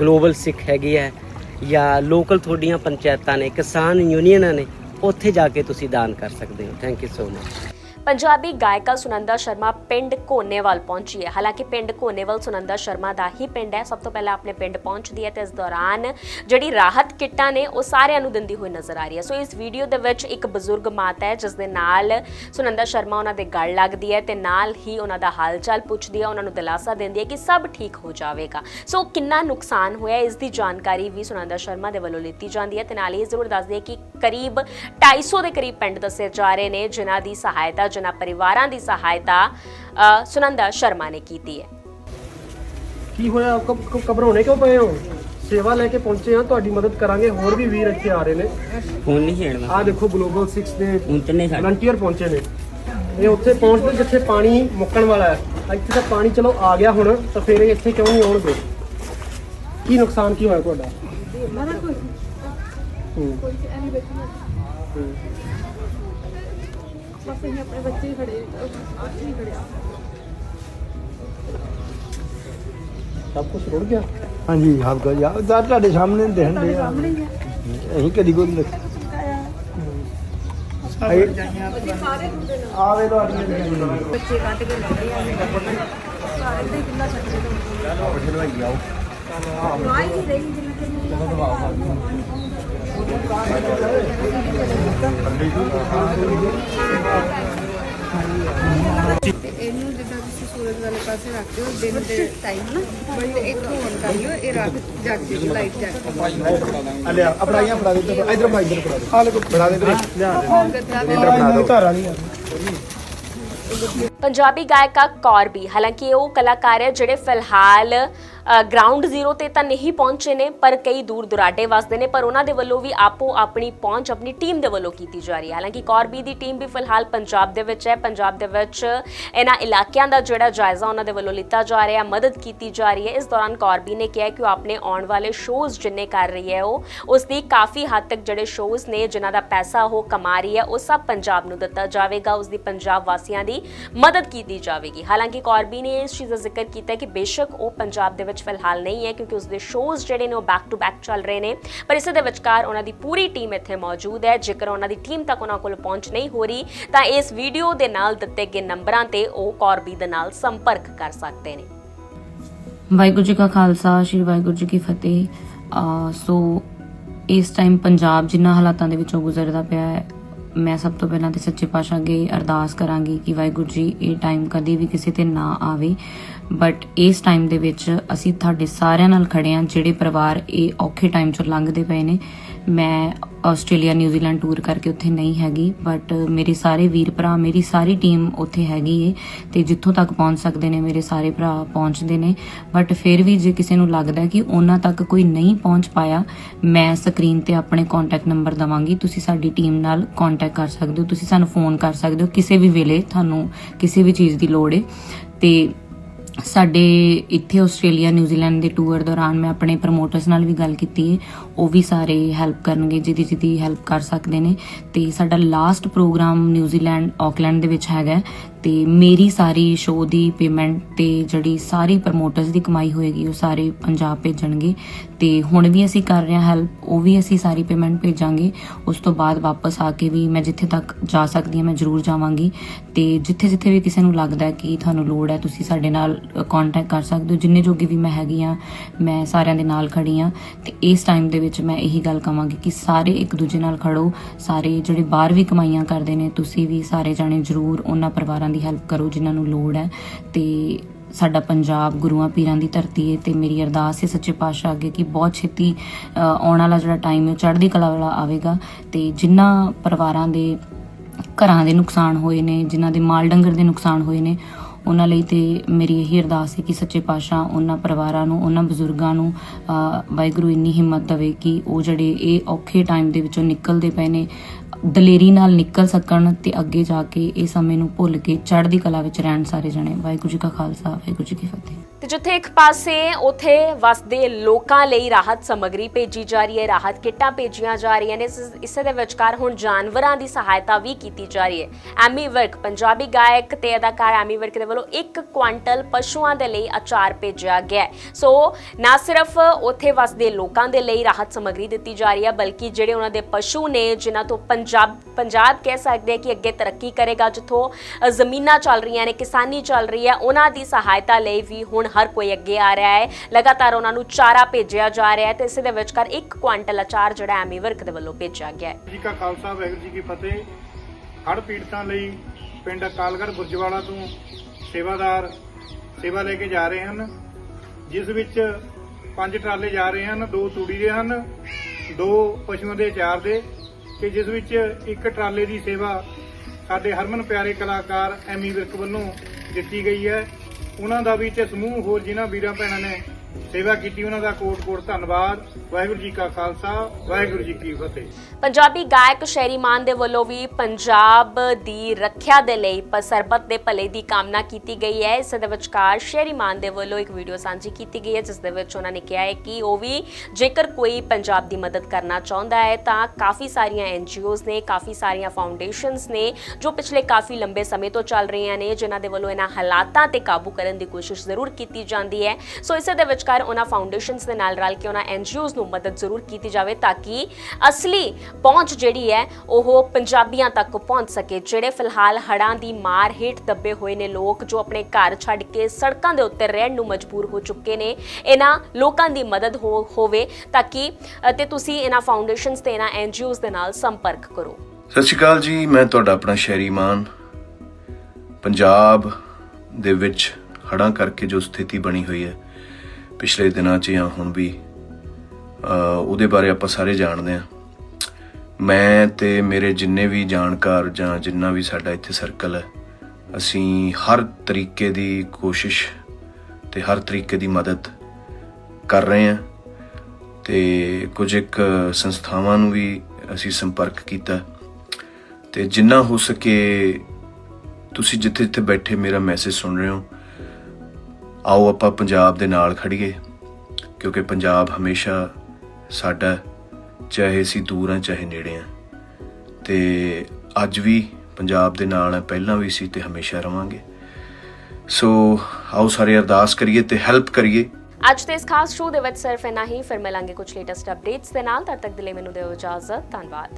ਗਲੋਬਲ ਸਿੱਖ ਹੈਗੀ ਹੈ ਜਾਂ ਲੋਕਲ ਤੁਹਾਡੀਆਂ ਪੰਚਾਇਤਾਂ ਨੇ, ਕਿਸਾਨ ਯੂਨੀਅਨਾਂ ਨੇ, ਉੱਥੇ ਜਾ ਕੇ ਤੁਸੀਂ ਦਾਨ ਕਰ ਸਕਦੇ ਹੋ। Thank you so much Punjabi ਗਾਇਕਾ ਸੁਨੰਦਾ ਸ਼ਰਮਾ ਪਿੰਡ ਕੋਨੇਵਾਲ ਪਹੁੰਚੀ ਹੈ। ਹਾਲਾਂਕਿ ਪਿੰਡ ਕੋਨੇਵਾਲ ਸੁਨੰਦਾ ਸ਼ਰਮਾ ਦਾ ਹੀ ਪਿੰਡ ਹੈ। ਸਭ ਤੋਂ ਪਹਿਲਾਂ ਆਪਣੇ ਪਿੰਡ ਪਹੁੰਚਦੀ ਹੈ ਤੇ ਇਸ ਦੌਰਾਨ ਜਿਹੜੀ ਰਾਹਤ ਕਿੱਟਾਂ ਨੇ ਉਹ ਸਾਰਿਆਂ ਨੂੰ ਦਿੰਦੀ ਹੋਈ ਨਜ਼ਰ ਆ ਰਹੀ ਹੈ। ਸੋ ਇਸ ਵੀਡੀਓ ਦੇ ਵਿੱਚ ਇੱਕ ਬਜ਼ੁਰਗ ਮਾਤਾ ਹੈ ਜਿਸ ਦੇ ਨਾਲ ਸੁਨੰਦਾ ਸ਼ਰਮਾ ਉਹਨਾਂ ਦੇ ਗਲ ਲੱਗਦੀ ਹੈ ਤੇ ਨਾਲ ਹੀ ਉਹਨਾਂ ਦਾ ਹਾਲ ਚਾਲ ਪੁੱਛਦੀ ਹੈ, ਉਹਨਾਂ ਨੂੰ ਦਿਲਾਸਾ ਦਿੰਦੀ ਹੈ ਕਿ ਸਭ ਠੀਕ ਹੋ ਜਾਵੇਗਾ। ਸੋ ਕਿੰਨਾ ਨੁਕਸਾਨ ਹੋਇਆ, ਇਸ ਦੀ ਜਾਣਕਾਰੀ ਵੀ ਸੁਨੰਦਾ ਸ਼ਰਮਾ ਦੇ ਵੱਲੋਂ ਲਿੱਤੀ ਜਾਂਦੀ ਹੈ ਤੇ ਨਾਲ ਹੀ ਜ਼ਰੂਰ ਦੱਸਦੀ ਹੈ ਕਿ ਕਰੀਬ 250 ਦੇ ਕਰੀਬ ਪਿੰਡ ਦੱਸੇ ਜਾ ਰਹੇ ਨੇ, ਜਿਨ੍ਹਾਂ ਦੀ ਸਹਾਇਤਾ ਜਿਨ੍ਹਾਂ ਪਰਿਵਾਰਾਂ ਦੀ ਸਹਾਇਤਾ ਸੁਨੰਦਾ ਸ਼ਰਮਾ ਨੇ ਕੀਤੀ ਹੈ। ਕੀ ਹੋਇਆ? ਕਬ ਘਬਰਾਉਣੇ ਕਿਉਂ ਪਏ ਹੋ? ਸੇਵਾ ਲੈ ਕੇ ਪਹੁੰਚੇ ਆ ਤੁਹਾਡੀ ਮਦਦ ਕਰਾਂਗੇ। ਹੋਰ ਵੀ ਵੀਰ ਇੱਥੇ ਆ ਰਹੇ ਨੇ। ਫੋਨ ਨਹੀਂ ਛੇੜਨਾ। ਆ ਦੇਖੋ ਗਲੋਬਲ 6 ਦੇ ਉਤਨੇ ਵਲੰਟੀਅਰ ਪਹੁੰਚੇ ਨੇ। ਇਹ ਉੱਥੇ ਪਹੁੰਚਦੇ ਜਿੱਥੇ ਪਾਣੀ ਮੁੱਕਣ ਵਾਲਾ ਹੈ। ਇੱਥੇ ਤਾਂ ਪਾਣੀ ਚਲੋ ਆ ਗਿਆ ਹੁਣ ਤਾਂ ਫਿਰ ਇਹ ਇੱਥੇ ਕਿਉਂ ਨਹੀਂ ਆਉਣਗੇ? ਕੀ ਨੁਕਸਾਨ ਕੀ ਹੋਇਆ ਤੁਹਾਡਾ? ਹੂੰ। ਹੂੰ। ਸਭ ਕੁਝ ਰੁੜ ਗਿਆ? ਹਾਂਜੀ ਸਭ ਕੁਝ ਆ ਤਾਂ ਤੁਹਾਡੇ ਸਾਹਮਣੇ ਦੇਖਣ ਦੇ ਆ। ਅਸੀਂ ਕਦੀ ਕੋਈ ਨਹੀਂ ਆਵੇ ਤੁਹਾਡੀਆਂ ਬੱਚੇ ਕੱਢ ਕੇ ਲੱਭਦੇ ਆ। ਸਾਰੇ ਤੇ ਕਿੰਨਾ ਛੱਡ ਦੇ ਆਈ ਨਹੀਂ ਰਹੀ ਜਿੰਨਾ ਇਹਨੂੰ ਜਿੱਦਾਂ ਤੁਸੀਂ ਸੂਰਜ ਵਾਲੇ ਪਾਸੇ ਰੱਖ ਦਿਓ ਦਿਨ ਦੇ ਟਾਈਮ ਨਾ ਬਟ ਇੱਥੋਂ ਔਨ ਕਰ ਲਿਓ ਇਹ ਰੱਖ ਜਗ ਜੀ ਲਾਈਟ ਜਗ ਆ ਲਿਆ ਅਪੜਾਈਆਂ ਫੜਾ ਦੇ ਇੱਧਰ ਇਧਰ ਮੈਂ ਇੱਧਰ ਫੜਾ ਦੇ। ਆ ਲੈ ਫੜਾ ਦੇ ਵੀਰੇ। ਗੱਦਾ ਇੱਧਰ ਫੜਾ ਦੋ ਪੰਜਾਬੀ ਗਾਇਕਾ ਕੌਰਬੀ ਹਾਲਾਂਕਿ ਉਹ ਕਲਾਕਾਰ ਹੈ ਜਿਹੜੇ ਫਿਲਹਾਲ ਗਰਾਊਂਡ ਜ਼ੀਰੋ ਤੇ ਤਾਂ ਨਹੀਂ ਪਹੁੰਚੇ ਨੇ, ਪਰ ਕਈ ਦੂਰ ਦੁਰਾਡੇ ਵਸਦੇ ਨੇ, ਪਰ ਉਹਨਾਂ ਦੇ ਵੱਲੋਂ ਵੀ ਆਪੋ ਆਪਣੀ ਪਹੁੰਚ ਆਪਣੀ ਟੀਮ ਦੇ ਵੱਲੋਂ ਕੀਤੀ ਜਾ ਰਹੀ ਹੈ। ਹਾਲਾਂਕਿ ਕੌਰਬੀ ਦੀ ਟੀਮ ਵੀ ਫਿਲਹਾਲ ਪੰਜਾਬ ਦੇ ਵਿੱਚ ਹੈ। ਪੰਜਾਬ ਦੇ ਵਿੱਚ ਇਹਨਾਂ ਇਲਾਕਿਆਂ ਦਾ ਜਿਹੜਾ ਜਾਇਜ਼ਾ ਉਹਨਾਂ ਦੇ ਵੱਲੋਂ ਲਿੱਤਾ ਜਾ ਰਿਹਾ ਮਦਦ ਕੀਤੀ ਜਾ ਰਹੀ ਹੈ। ਇਸ ਦੌਰਾਨ ਕੌਰਬੀ ਨੇ ਕਿਹਾ ਕਿ ਉਹ ਆਪਣੇ ਆਉਣ ਵਾਲੇ ਸ਼ੋਜ਼ ਜਿੰਨੇ ਕਰ ਰਹੀ ਹੈ, ਉਹ ਉਸ ਦੀ ਕਾਫੀ ਹੱਦ ਤੱਕ ਜਿਹੜੇ ਸ਼ੋਜ਼ ਨੇ, ਜਿਨ੍ਹਾਂ ਦਾ ਪੈਸਾ ਉਹ ਕਮਾ ਰਹੀ ਹੈ, ਉਹ ਸਭ ਪੰਜਾਬ ਨੂੰ ਦਿੱਤਾ ਜਾਵੇਗਾ, ਉਸ ਦੀ ਪੰਜਾਬ ਵਾਸੀਆਂ ਦੀ ਮਦਦ ਕੀਤੀ ਜਾਵੇਗੀ। ਹਾਲਾਂਕਿ ਕੌਰਬੀ ਨੇ ਇਸ ਚੀਜ਼ ਦਾ ਜ਼ਿਕਰ ਕੀਤਾ ਕਿ ਬੇਸ਼ੱਕ ਉਹ ਪੰਜਾਬ ਦੇ ਵਿੱਚ ਫਿਲਹਾਲ ਨਹੀਂ ਹੈ ਕਿਉਂਕਿ ਉਸ ਦੇ ਸ਼ੋਜ਼ ਜਿਹੜੇ ਨੇ ਉਹ ਬੈਕ ਟੂ ਬੈਕ ਚੱਲ ਰਹੇ ਨੇ। ਪਰ ਇਸੇ ਦੇ ਵਿਚਕਾਰ ਉਹਨਾਂ ਦੀ ਪੂਰੀ ਟੀਮ ਇੱਥੇ ਮੌਜੂਦ ਹੈ। ਜੇਕਰ ਉਹਨਾਂ ਦੀ ਟੀਮ ਤੱਕ ਉਹਨਾਂ ਕੋਲ ਪਹੁੰਚ ਨਹੀਂ ਹੋ ਰਹੀ, ਤਾਂ ਇਸ ਵੀਡੀਓ ਦੇ ਨਾਲ ਦਿੱਤੇ ਗਏ ਨੰਬਰਾਂ ਤੇ ਉਹ ਕੌਰਬੀ ਦੇ ਨਾਲ ਸੰਪਰਕ ਕਰ ਸਕਦੇ ਨੇ। ਵਾਹਿਗੁਰੂ ਜੀ ਕਾ ਖਾਲਸਾ, ਸ੍ਰੀ ਵਾਹਿਗੁਰੂ ਜੀ ਕੀ ਫਤਿਹ। ਸੋ ਇਸ ਟਾਈਮ ਪੰਜਾਬ ਜਿਨ੍ਹਾਂ ਹਾਲਾਤਾਂ ਦੇ ਵਿੱਚੋਂ ਗੁਜ਼ਰਦਾ ਪਿਆ ਹੈ ਮੈਂ ਸਭ ਤੋਂ ਪਹਿਲਾਂ ਤੇ ਸੱਚੇ ਪਾਤਸ਼ਾਹ ਅੱਗੇ ਅਰਦਾਸ ਕਰਾਂਗੀ ਕਿ ਵਾਹਿਗੁਰੂ ਜੀ, ਇਹ ਟਾਈਮ ਕਦੀ ਵੀ ਕਿਸੇ ਤੇ ਨਾ ਆਵੇ। ਬਟ ਇਸ ਟਾਈਮ ਦੇ ਵਿੱਚ ਅਸੀਂ ਤੁਹਾਡੇ ਸਾਰਿਆਂ ਨਾਲ ਖੜੇ ਹਾਂ ਜਿਹੜੇ ਪਰਿਵਾਰ ਇਹ ਔਖੇ ਟਾਈਮ ਚੋਂ ਲੰਘਦੇ ਪਏ ਨੇ। ਮੈਂ ਆਸਟ੍ਰੇਲੀਆ ਨਿਊਜ਼ੀਲੈਂਡ ਟੂਰ ਕਰਕੇ ਉੱਥੇ ਨਹੀਂ ਹੈਗੀ ਬਟ ਮੇਰੇ ਸਾਰੇ ਵੀਰ ਭਰਾ, ਮੇਰੀ ਸਾਰੀ ਟੀਮ ਉੱਥੇ ਹੈਗੀ ਏ, ਤੇ ਜਿੱਥੋਂ ਤੱਕ ਪਹੁੰਚ ਸਕਦੇ ਨੇ, ਮੇਰੇ ਸਾਰੇ ਭਰਾ ਪਹੁੰਚਦੇ ਨੇ ਬਟ ਫਿਰ ਵੀ ਜੇ ਕਿਸੇ ਨੂੰ ਲੱਗਦਾ ਕਿ ਉਹਨਾਂ ਤੱਕ ਕੋਈ ਨਹੀਂ ਪਹੁੰਚ ਪਾਇਆ, ਮੈਂ ਸਕਰੀਨ ਤੇ ਆਪਣੇ ਕੰਟੈਕਟ ਨੰਬਰ ਦਵਾਂਗੀ, ਤੁਸੀਂ ਸਾਡੀ ਟੀਮ ਨਾਲ ਕੰਟੈਕਟ ਕਰ ਸਕਦੇ ਹੋ, ਤੁਸੀਂ ਸਾਨੂੰ ਫੋਨ ਕਰ ਸਕਦੇ ਹੋ, ਕਿਸੇ ਵੀ ਵੇਲੇ ਤੁਹਾਨੂੰ ਕਿਸੇ ਵੀ ਚੀਜ਼ ਦੀ ਲੋੜ ਏ, ਤੇ ਸਾਡੇ ਇੱਥੇ ਆਸਟ੍ਰੇਲੀਆ ਨਿਊਜ਼ੀਲੈਂਡ ਦੇ ਟੂਰ ਦੌਰਾਨ ਮੈਂ ਆਪਣੇ ਪ੍ਰਮੋਟਰਸ ਨਾਲ ਵੀ ਗੱਲ ਕੀਤੀ ਹੈ। ਉਹ ਵੀ ਸਾਰੇ ਹੈਲਪ ਕਰਨਗੇ, ਜਿਹਦੀ ਜਿਹਦੀ ਹੈਲਪ ਕਰ ਸਕਦੇ ਨੇ। ਤੇ ਸਾਡਾ ਲਾਸਟ ਪ੍ਰੋਗਰਾਮ ਨਿਊਜ਼ੀਲੈਂਡ ਆਕਲੈਂਡ ਦੇ ਵਿੱਚ ਹੈਗਾ ਤੇ ਮੇਰੀ ਸਾਰੀ ਸ਼ੋਅ ਦੀ ਪੇਮੈਂਟ ਤੇ ਜਿਹੜੀ ਸਾਰੀ ਪ੍ਰਮੋਟਰਸ ਦੀ ਕਮਾਈ ਹੋਏਗੀ, ਉਹ ਸਾਰੇ ਪੰਜਾਬ ਭੇਜਣਗੇ। ਤੇ ਹੁਣ ਵੀ ਅਸੀਂ ਕਰ ਰਹੇ ਹਾਂ ਹੈਲਪ ਉਹ ਵੀ ਅਸੀਂ ਸਾਰੀ ਪੇਮੈਂਟ ਭੇਜਾਂਗੇ। ਉਸ ਤੋਂ ਬਾਅਦ ਵਾਪਸ ਆ ਕੇ ਵੀ ਮੈਂ ਜਿੱਥੇ ਤੱਕ ਜਾ ਸਕਦੀ ਹਾਂ, ਮੈਂ ਜ਼ਰੂਰ ਜਾਵਾਂਗੀ। ਤੇ ਜਿੱਥੇ ਜਿੱਥੇ ਵੀ ਕਿਸੇ ਨੂੰ ਲੱਗਦਾ ਕਿ ਤੁਹਾਨੂੰ ਲੋੜ ਹੈ, ਤੁਸੀਂ ਸਾਡੇ ਨਾਲ ਕੰਟੈਕਟ ਕਰ ਸਕਦੇ ਹੋ। ਜਿੰਨੇ ਜੋਗੀ ਵੀ ਮੈਂ ਹੈਗੀ ਆ ਮੈਂ ਸਾਰਿਆਂ ਦੇ ਨਾਲ ਖੜੀ ਆ ਤੇ ਇਸ ਟਾਈਮ ਦੇ ਵਿੱਚ ਮੈਂ ਇਹੀ ਗੱਲ ਕਵਾਂਗੀ ਕਿ ਸਾਰੇ ਇੱਕ ਦੂਜੇ ਨਾਲ ਖੜੋ। ਸਾਰੇ ਜਿਹੜੇ ਬਾਹਰ ਵੀ ਕਮਾਈਆਂ ਕਰਦੇ ਨੇ, ਤੁਸੀਂ ਵੀ ਸਾਰੇ ਜਾਣੇ ਜ਼ਰੂਰ ਉਹਨਾਂ ਪਰਿਵਾਰਾਂ ਦੀ ਹੈਲਪ ਕਰੋ ਜਿਨ੍ਹਾਂ ਨੂੰ ਲੋੜ ਹੈ। ਤੇ ਸਾਡਾ ਪੰਜਾਬ ਗੁਰੂਆਂ ਪੀਰਾਂ ਦੀ ਧਰਤੀ ਹੈ ਤੇ ਮੇਰੀ ਅਰਦਾਸ ਹੈ ਸੱਚੇ ਪਾਤਸ਼ਾਹ ਅੱਗੇ ਕਿ ਬਹੁਤ ਛੇਤੀ ਆਉਣ ਵਾਲਾ ਜਿਹੜਾ ਟਾਈਮ ਹੈ ਉਹ ਚੜ੍ਹਦੀ ਕਲਾ ਵਾਲਾ ਆਵੇਗਾ। ਤੇ ਜਿਨ੍ਹਾਂ ਪਰਿਵਾਰਾਂ ਦੇ ਘਰਾਂ ਦੇ ਨੁਕਸਾਨ ਹੋਏ ਨੇ, ਜਿਨ੍ਹਾਂ ਦੇ ਮਾਲ ਡੰਗਰ ਦੇ ਨੁਕਸਾਨ ਹੋਏ ਨੇ, ਉਹਨਾਂ ਲਈ ਤੇ ਮੇਰੀ ਇਹੀ ਅਰਦਾਸ ਹੈ ਕਿ ਸੱਚੇ ਪਾਤਸ਼ਾਹ ਉਹਨਾਂ ਪਰਿਵਾਰਾਂ ਨੂੰ, ਉਹਨਾਂ ਬਜ਼ੁਰਗਾਂ ਨੂੰ ਵਾਹਿਗੁਰੂ ਇੰਨੀ ਹਿੰਮਤ ਦੇਵੇ ਕਿ ਉਹ ਜਿਹੜੇ ਇਹ ਔਖੇ ਟਾਈਮ ਦੇ ਵਿੱਚੋਂ ਨਿਕਲਦੇ ਪਏ ਨੇ ਦਲੇਰੀ ਨਾਲ ਨਿਕਲ ਸਕਣ ਤੇ ਅੱਗੇ ਜਾ ਕੇ ਇਹ ਸਮੇਂ ਨੂੰ ਭੁੱਲ ਕੇ ਚੜ੍ਹਦੀ ਕਲਾ ਵਿੱਚ ਰਹਿਣ ਸਾਰੇ ਜਣੇ। ਵਾਹਿਗੁਰੂ ਜੀ ਕਾ ਖਾਲਸਾ, ਵਾਹਿਗੁਰੂ ਜੀ ਕੀ ਫਤਿਹ। ਤੇ ਜਿੱਥੇ ਇੱਕ ਪਾਸੇ ਉਥੇ ਵਸਦੇ ਲੋਕਾਂ ਲਈ ਰਾਹਤ ਸਮੱਗਰੀ ਭੇਜੀ ਜਾ ਰਹੀ ਹੈ, ਰਾਹਤ ਕਿੱਟਾਂ ਭੇਜੀਆਂ ਜਾ ਰਹੀਆਂ ਨੇ, ਇਸ- ਇਸੇ ਦੇ ਵਿਚਕਾਰ ਹੁਣ ਜਾਨਵਰਾਂ ਦੀ ਸਹਾਇਤਾ ਵੀ ਕੀਤੀ ਜਾ ਰਹੀ ਹੈ। ਐਮੀ ਵਰਕ, ਪੰਜਾਬੀ ਗਾਇਕ ਤੇ ਅਦਾਕਾਰ ਐਮੀ ਵਰਕ ਦੇ ਵੱਲੋਂ ਇੱਕ ਕੁਆਂਟਲ ਪਸ਼ੂਆਂ ਦੇ ਲਈ ਅਚਾਰ ਭੇਜਿਆ ਗਿਆ ਸੋ, ਨਾ ਸਿਰਫ ਉਥੇ ਵਸਦੇ ਲੋਕਾਂ ਦੇ ਲਈ ਰਾਹਤ ਸਮੱਗਰੀ ਦਿੱਤੀ ਜਾ ਰਹੀ ਹੈ, ਬਲਕਿ ਜਿਹੜੇ ਉਹਨਾਂ ਦੇ ਪਸ਼ੂ ਨੇ, ਜਿਨ੍ਹਾਂ ਤੋਂ ਪੰਜਾਬ ਪੰਜਾਬ ਕਹਿ ਸਕਦੇ ਕਿ ਅੱਗੇ ਤਰੱਕੀ ਕਰੇਗਾ, ਜਿੱਥੋਂ ਜ਼ਮੀਨਾਂ ਚੱਲ ਰਹੀਆਂ ਨੇ, ਕਿਸਾਨੀ ਚੱਲ ਰਹੀ ਹੈ, ਉਹਨਾਂ ਦੀ ਸਹਾਇਤਾ ਲਈ ਵੀ ਹੁਣ ਹਰ ਕੋਈ ਅੱਗੇ ਆ ਰਿਹਾ ਹੈ। ਲਗਾਤਾਰ ਉਹਨਾਂ ਨੂੰ ਚਾਰਾ ਭੇਜਿਆ ਜਾ ਰਿਹਾ ਹੈ ਤੇ ਇਸੇ ਦੇ ਵਿਚਕਾਰ 1 ਕੁਆਂਟਲ ਅਚਾਰ ਜਿਹੜਾ ਐਮੀ ਵਰਕ ਦੇ ਵੱਲੋਂ ਭੇਜਿਆ ਗਿਆ ਹੈ। ਜੀ ਕਾ ਖਾਲਸਾ, ਵਾਹਿਗੁਰੂ ਜੀ ਕੀ ਫਤਿਹ। ਹੜ੍ਹ ਪੀੜਤਾਂ ਲਈ ਪਿੰਡ ਅਕਾਲਗੜ੍ਹ ਬੁਰਜਵਾਲਾ ਤੋਂ ਸੇਵਾਦਾਰ ਸੇਵਾ ਲੈ ਕੇ ਜਾ ਰਹੇ ਹਨ। ਜਿਸ ਵਿੱਚ ਪੰਜ ਟਰਾਲੇ ਜਾ ਰਹੇ ਹਨ, ਦੋ ਤੂੜੀ ਦੇ ਹਨ, ਦੋ ਪਸ਼ੂਆਂ ਦੇ ਅਚਾਰ ਦੇ ਤੇ ਜਿਸ ਵਿੱਚ ਇੱਕ ਟਰਾਲੇ ਦੀ ਸੇਵਾ ਸਾਡੇ ਹਰਮਨ ਪਿਆਰੇ ਕਲਾਕਾਰ ਐਮੀ ਵਿਰਕ ਵੱਲੋਂ ਦਿੱਤੀ ਗਈ ਹੈ। ਉਹਨਾਂ ਦਾ ਵੀ ਤੇ ਸਮੂਹ ਹੋਰ ਜਿਨ੍ਹਾਂ ਵੀਰਾਂ ਭੈਣਾਂ ਨੇ ਸੇਵਾ ਕੀਤੀ ਉਹਨਾਂ ਦਾ ਕੋਟ-ਕੋਟ ਧੰਨਵਾਦ, ਵਾਹਿਗੁਰੂ ਜੀ ਕਾ ਖਾਲਸਾ, ਵਾਹਿਗੁਰੂ ਜੀ ਕੀ ਫਤਿਹ। ਪੰਜਾਬੀ ਗਾਇਕ ਸ਼ੈਰੀ ਮਾਨ ਦੇ ਵੱਲੋਂ ਵੀ ਪੰਜਾਬ ਦੀ ਰੱਖਿਆ ਦੇ ਲਈ ਪ- ਦੇ ਭਲੇ ਦੀ ਕਾਮਨਾ ਕੀਤੀ ਗਈ ਹੈ। ਇਸ ਦੇ ਵਿਚਕਾਰ ਸ਼ੈਰੀ ਮਾਨ ਦੇ ਵੱਲੋਂ ਇੱਕ ਵੀਡੀਓ ਸਾਂਝੀ ਕੀਤੀ ਗਈ ਹੈ, ਜਿਸ ਦੇ ਵਿੱਚ ਉਹਨਾਂ ਨੇ ਕਿਹਾ ਹੈ ਕਿ ਉਹ ਵੀ ਜੇਕਰ ਕੋਈ ਪੰਜਾਬ ਦੀ ਮਦਦ ਕਰਨਾ ਚਾਹੁੰਦਾ ਹੈ, ਤਾਂ ਕਾਫੀ ਸਾਰੀਆਂ ਐਨਜੀਓਜ਼ ਨੇ, ਕਾਫੀ ਸਾਰੀਆਂ ਫਾਊਂਡੇਸ਼ਨਸ ਨੇ, ਜੋ ਪਿਛਲੇ ਕਾਫੀ ਲੰਬੇ ਸਮੇਂ ਤੋਂ ਚੱਲ ਰਹੀਆਂ ਨੇ, ਜਿਨ੍ਹਾਂ ਦੇ ਵੱਲੋਂ ਇਹਨਾਂ ਹਾਲਾਤਾਂ ਤੇ ਕਾਬੂ ਕਰਨ ਦੀ ਕੋਸ਼ਿਸ਼ ਜ਼ਰੂਰ ਕੀਤੀ ਜਾਂਦੀ ਹੈ। ਸੋ ਇਸੇ ਦੇ ਵਿਚਕਾਰ ਉਹਨਾਂ ਫਾਊਂਡੇਸ਼ਨਸ ਦੇ ਨਾਲ ਰਲ ਕੇ ਉਹਨਾਂ ਐਨਜੀਓਜ਼ ਨੂੰ ਮਦਦ ਜ਼ਰੂਰ ਕੀਤੀ ਜਾਵੇ ਤਾਂ ਕਿ ਅਸਲੀ ਪਹੁੰਚ ਜਿਹੜੀ ਹੈ ਉਹ ਪੰਜਾਬੀਆਂ ਤੱਕ ਪਹੁੰਚ ਸਕੇ, ਜਿਹੜੇ ਫਿਲਹਾਲ ਹੜਾਂ ਦੀ ਮਾਰ ਹੇਠ ਦੱਬੇ ਹੋਏ ਨੇ ਲੋਕ ਜੋ ਆਪਣੇ ਘਰ ਛੱਡ ਕੇ ਸੜਕਾਂ ਦੇ ਉੱਤੇ ਰਹਿਣ ਨੂੰ ਮਜਬੂਰ ਹੋ ਚੁੱਕੇ ਨੇ, ਇਹਨਾਂ ਲੋਕਾਂ ਦੀ ਮਦਦ ਹੋ- ਹੋਵੇ ਤਾਂ ਕਿ, ਅਤੇ ਤੁਸੀਂ ਇਹਨਾਂ ਫਾਊਂਡੇਸ਼ਨਸ ਤੇ ਇਹਨਾਂ ਐਨਜੀਓਜ਼ ਦੇ ਨਾਲ ਸੰਪਰਕ ਕਰੋ। ਸਤਿ ਸ਼੍ਰੀ ਅਕਾਲ ਜੀ, ਮੈਂ ਤੁਹਾਡਾ ਆਪਣਾ ਸ਼ਹਿਰੀ ਮਾਨ। ਪੰਜਾਬ ਦੇ ਵਿੱਚ ਹੜ੍ਹਾਂ ਕਰਕੇ ਜੋ ਸਥਿਤੀ ਬਣੀ ਹੋਈ ਹੈ ਪਿਛਲੇ ਦਿਨਾਂ 'ਚ ਜਾਂ ਹੁਣ ਵੀ ਉਹਦੇ ਬਾਰੇ ਆਪਾਂ ਸਾਰੇ ਜਾਣਦੇ ਹਾਂ। ਮੈਂ ਤੇ ਮੇਰੇ ਜਿੰਨੇ ਵੀ ਜਾਣਕਾਰ ਜਾਂ ਜਿੰਨਾ ਵੀ ਸਾਡਾ ਇੱਥੇ ਸਰਕਲ ਹੈ, ਅਸੀਂ ਹਰ ਤਰੀਕੇ ਦੀ ਕੋਸ਼ਿਸ਼ ਤੇ ਹਰ ਤਰੀਕੇ ਦੀ ਮਦਦ ਕਰ ਰਹੇ ਹਾਂ ਤੇ ਕੁਝ ਇੱਕ ਸੰਸਥਾਵਾਂ ਨੂੰ ਵੀ ਅਸੀਂ ਸੰਪਰਕ ਕੀਤਾ। ਤੇ ਜਿੰਨਾ ਹੋ ਸਕੇ ਤੁਸੀਂ ਜਿੱਥੇ ਜਿੱਥੇ ਬੈਠੇ ਮੇਰਾ ਮੈਸੇਜ ਸੁਣ ਰਹੇ ਹੋ ਆਓ ਆਪਾਂ ਪੰਜਾਬ ਦੇ ਨਾਲ ਖੜੀਏ, ਕਿਉਂਕਿ ਪੰਜਾਬ ਹਮੇਸ਼ਾ ਸਾਡਾ ਚਾਹੇ ਅਸੀਂ ਦੂਰ ਹਾਂ ਚਾਹੇ ਨੇੜੇ ਹਾਂ ਤੇ ਅੱਜ ਵੀ ਪੰਜਾਬ ਦੇ ਨਾਲ ਹੈ ਪਹਿਲਾਂ ਵੀ ਸੀ ਤੇ ਹਮੇਸ਼ਾ ਰਵਾਂਗੇ। ਸੋ ਆਓ ਸਾਰੇ ਅਰਦਾਸ ਕਰੀਏ ਤੇ ਹੈਲਪ ਕਰੀਏ। ਅੱਜ ਦੇ ਇਸ ਖਾਸ ਸ਼ੋਅ ਦੇ ਵਿੱਚ ਸਿਰਫ ਇੰਨਾ ਹੀ, ਫਿਰ ਮਿਲਾਂਗੇ ਕੁਝ ਲੇਟੈਸਟ ਅਪਡੇਟਸ ਦੇ ਨਾਲ। ਤਦ ਤੱਕ ਦੇ ਲਈ ਮੈਨੂੰ ਦਿਓ ਇਜਾਜ਼ਤ। ਧੰਨਵਾਦ।